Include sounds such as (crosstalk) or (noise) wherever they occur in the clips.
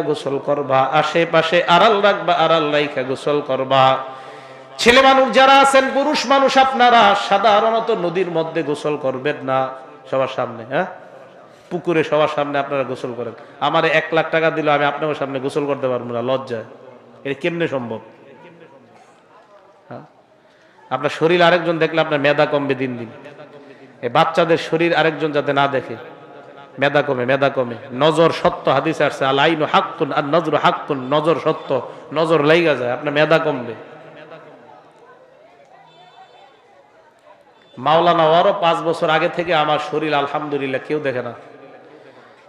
গোসল করবা, আশেপাশে আড়াল রাখবা, আড়াল রাইখা গোসল করবা। ছেলে মানুষ যারা আছেন, পুরুষ মানুষ আপনারা, সাধারণত নদীর মধ্যে গোসল করবেন না, সবার সামনে হ্যাঁ? পুকুরে সবার সামনে আপনারা গোসল করেন। আমার এক লাখ টাকা দিলে, আমি আপনার সামনে গোসল করতে পারব না লজ্জায় এটা কেমনে সম্ভব? হ্যাঁ? আপনার শরীর আরেকজন দেখলে আপনার মেধা কমবে দিন দিন। বাচ্চাদের শরীর আরেকজন যাতে না দেখে। মেধা কমে মেধা কমে। নজর সত্য, হাদিসে আসছে আল আইনু হাক্কুন আর নজর হাক্কুন, নজর সত্য, নজর লাইগা যায়, আপনার মেধা কমবে। মাওলানা ওয়ারও পাঁচ বছর আগে থেকে আমার শরীর আলহামদুলিল্লাহ কেউ দেখে না।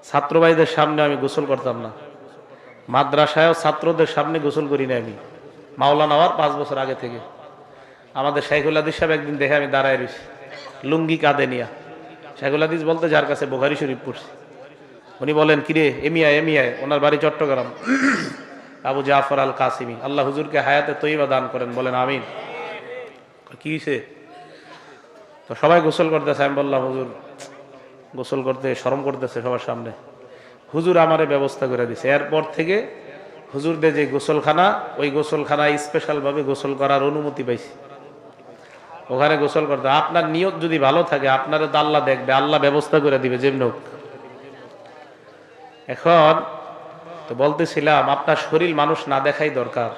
ছাত্র ভাইদের সামনে আমি গোসল করতাম না। মাদ্রাসায়ও ছাত্রদের সামনে গোসল করি না আমি। মাওলানা ওয়ার পাঁচ বছর আগে থেকে। আমাদের শাইখুল সাহেব একদিন দেখে আমি দাঁড়ায় রয়েছি লুঙ্গি কাঁদে নিয়া। শাইখুল হাদিস বলতে যার কাছে বোখারি শরীফ পড়ছি। উনি বলেন, কিরে, এমিয়া এমিয়ায় ওনার বাড়ি চট্টগ্রাম। (clears throat) আবু জাফর আল কাসিমি আল্লাহ হুজুরকে হায়াতে তৈবা দান করেন, বলেন, আমিন। কি হয়েছে তো সবাই গোসল করতেছে। আমি বললাম, হুজুর, গোসল করতে, শরম করতেছে সবার সামনে। হুজুর আমারে ব্যবস্থা করে দিছে। এরপর থেকে হুজুরদের যে গোসলখানা, ওই গোসলখানায় স্পেশালভাবে গোসল করার অনুমতি পাইছি। ওখানে গোসল করতে আপনার নিয়ত যদি ভালো থাকে আপনারা তো আল্লাহ দেখবে, আল্লাহ ব্যবস্থা করে দিবে, যেমন এখন তো বলতেছিলাম, আপনার শরীর মানুষ না দেখাই দরকার।